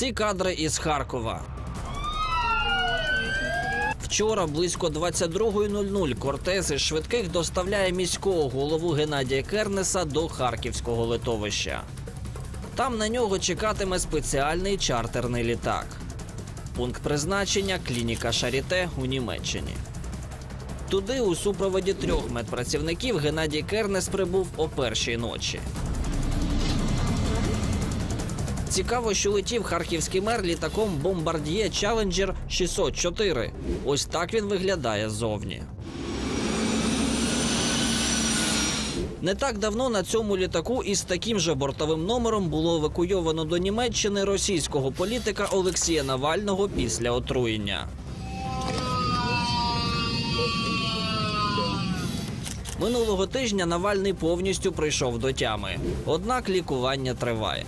Ці кадри із Харкова. Вчора близько 22.00 кортез із швидких доставляє міського голову Геннадія Кернеса до харківського литовища. Там на нього чекатиме спеціальний чартерний літак. Пункт призначення клініка Шаріте у Німеччині. Туди у супроводі трьох медпрацівників Геннадій Кернес прибув о першій ночі. Цікаво, що летів харківський мер літаком бомбардіє Challenger 604. Ось так він виглядає ззовні. Не так давно на цьому літаку із таким же бортовим номером було евакуйовано до Німеччини російського політика Олексія Навального після отруєння. Минулого тижня Навальний повністю прийшов до тями. Однак лікування триває.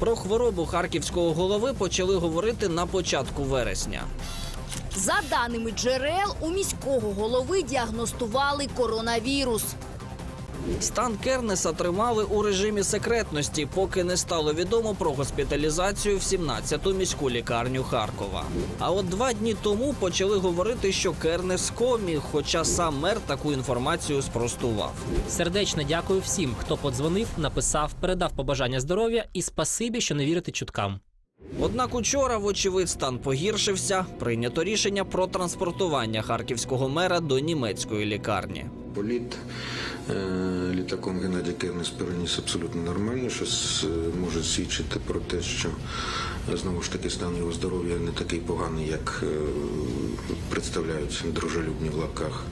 Про хворобу харківського голови почали говорити на початку вересня. За даними джерел, у міського голови діагностували коронавірус. Стан Кернеса тримали у режимі секретності, поки не стало відомо про госпіталізацію в 17-ту міську лікарню Харкова. А от два дні тому почали говорити, що Кернес комі, хоча сам мер таку інформацію спростував. Сердечно дякую всім, хто подзвонив, написав, передав побажання здоров'я і спасибі, що не вірите чуткам. Однак учора, вочевидь, стан погіршився. Прийнято рішення про транспортування харківського мера до німецької лікарні. Політ е, літаком Геннадій Кернес переніс абсолютно нормально, що с- може свідчити про те, що е, знову ж таки стан його здоров'я не такий поганий, як е, представляють дружелюбні в лапках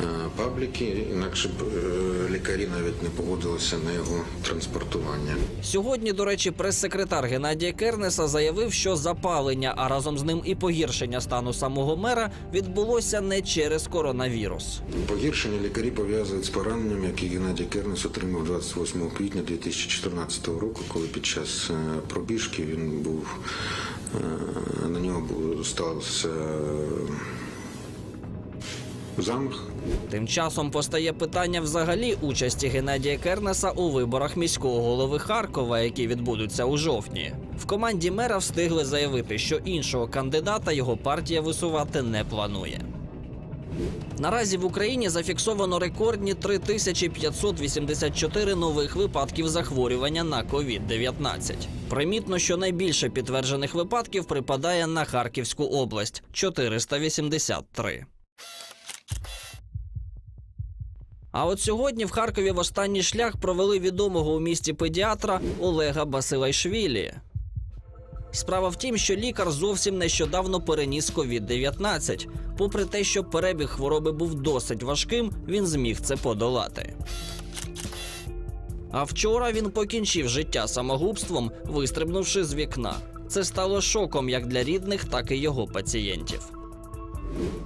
е, пабліки. Інакше б е, лікарі навіть не погодилися на його транспортування. Сьогодні, до речі, прес-секретар Геннадія Кернеса заявив, що запалення, а разом з ним і погіршення стану самого мера відбулося не через коронавірус. Погіршення лікарі пов'язують з пораненням, які Геннадій Кернес отримав 28 квітня 2014 року, коли під час е, пробіжки він був е, на нього е, замах. Тим часом постає питання взагалі участі Геннадія Кернеса у виборах міського голови Харкова, які відбудуться у жовтні. В команді мера встигли заявити, що іншого кандидата його партія висувати не планує. Наразі в Україні зафіксовано рекордні 3584 нових випадків захворювання на COVID-19. Примітно, що найбільше підтверджених випадків припадає на Харківську область 483. А от сьогодні в Харкові в останній шлях провели відомого у місті педіатра Олега Басилайшвілі. Справа в тім, що лікар зовсім нещодавно переніс COVID-19. Попри те, що перебіг хвороби був досить важким, він зміг це подолати. А вчора він покінчив життя самогубством, вистрибнувши з вікна. Це стало шоком як для рідних, так і його пацієнтів.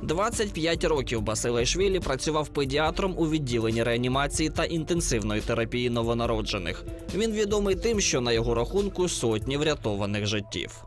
25 років Басилайшвілі працював педіатром у відділенні реанімації та інтенсивної терапії новонароджених. Він відомий тим, що на його рахунку сотні врятованих життів.